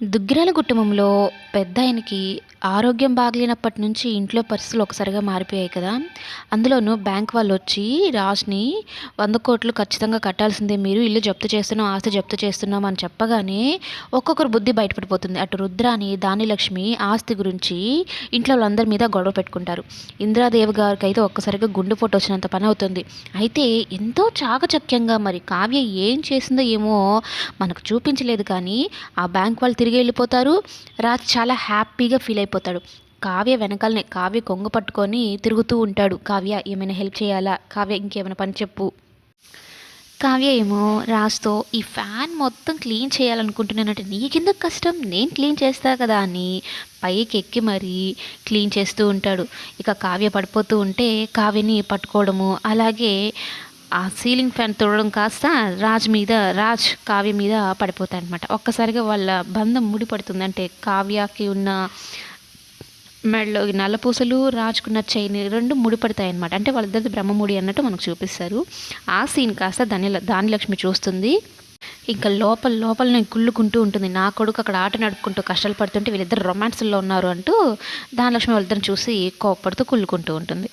దుగ్గిరాల కుటుంబంలో పెద్దాయనకి ఆరోగ్యం బాగలేనప్పటి నుంచి ఇంట్లో పరిస్థితులు ఒకసారిగా మారిపోయాయి కదా! అందులోనూ బ్యాంక్ వాళ్ళు వచ్చి రాజ్‌ని 100,00,00,000 ఖచ్చితంగా కట్టాల్సిందే మీరు. ఇల్లు జప్తు చేస్తున్నాం, ఆస్తి జప్తు చేస్తున్నాం అని చెప్పగానే ఒక్కొక్కరు బుద్ధి బయటపడిపోతుంది. అటు రుద్రాని, దానిలక్ష్మి ఆస్తి గురించి ఇంట్లో వాళ్ళందరి మీద గొడవ పెట్టుకుంటారు. ఇందిరాదేవి అయితే ఒక్కసారిగా గుండెపోటు వచ్చినంత పని అవుతుంది అయితే ఎంతో చాకచక్యంగా మరి కావ్య ఏం చేసిందో ఏమో మనకు చూపించలేదు కానీ ఆ బ్యాంక్ వాళ్ళు తిరిగి వెళ్ళిపోతారు. రాజ్ చాలా హ్యాపీగా ఫీల్ అయిపోతాడు. కావ్య వెనకాలనే కావ్య కొంగు పట్టుకొని తిరుగుతూ ఉంటాడు. కావ్య ఏమైనా హెల్ప్ చేయాలా? కావ్య ఇంకేమైనా పని చెప్పు. కావ్య ఏమో రాజ్‌తో ఈ ఫ్యాన్ మొత్తం క్లీన్ చేయాలనుకుంటున్నానంటే నీకెందుకు కష్టం? నేను క్లీన్ చేస్తా కదా! అని పైకి ఎక్కి మరీ క్లీన్ చేస్తూ ఉంటాడు. ఇక కావ్య పడిపోతూ ఉంటే కావ్యని పట్టుకోవడము, అలాగే ఆ సీలింగ్ ఫ్యాన్ తుడవడం కాస్త రాజ్ మీద రాజ్ కావ్య మీద పడిపోతాయన్నమాట. ఒక్కసారిగా వాళ్ళ బంధం ముడిపడుతుంది. అంటే కావ్యకి ఉన్న మెడలో నల్లపూసలు, రాజ్‌కున్న చైన్ 2 ముడిపడతాయన్నమాట. అంటే వాళ్ళిద్దరిది బ్రహ్మముడి అన్నట్టు మనకు చూపిస్తారు. ఆ సీన్ కాస్త దాని దానిలక్ష్మి చూస్తుంది. ఇంకా లోపల లోపలనే గుళ్ళుకుంటూ ఉంటుంది. నా కొడుకు అక్కడ ఆట నడుపుకుంటూ కష్టాలు పడుతుంటే వీళ్ళిద్దరు రొమాన్స్‌లో ఉన్నారు అంటూ దానిలక్ష్మి వాళ్ళిద్దరిని చూసి కోపడుతూ కుళ్ళుకుంటూ ఉంటుంది.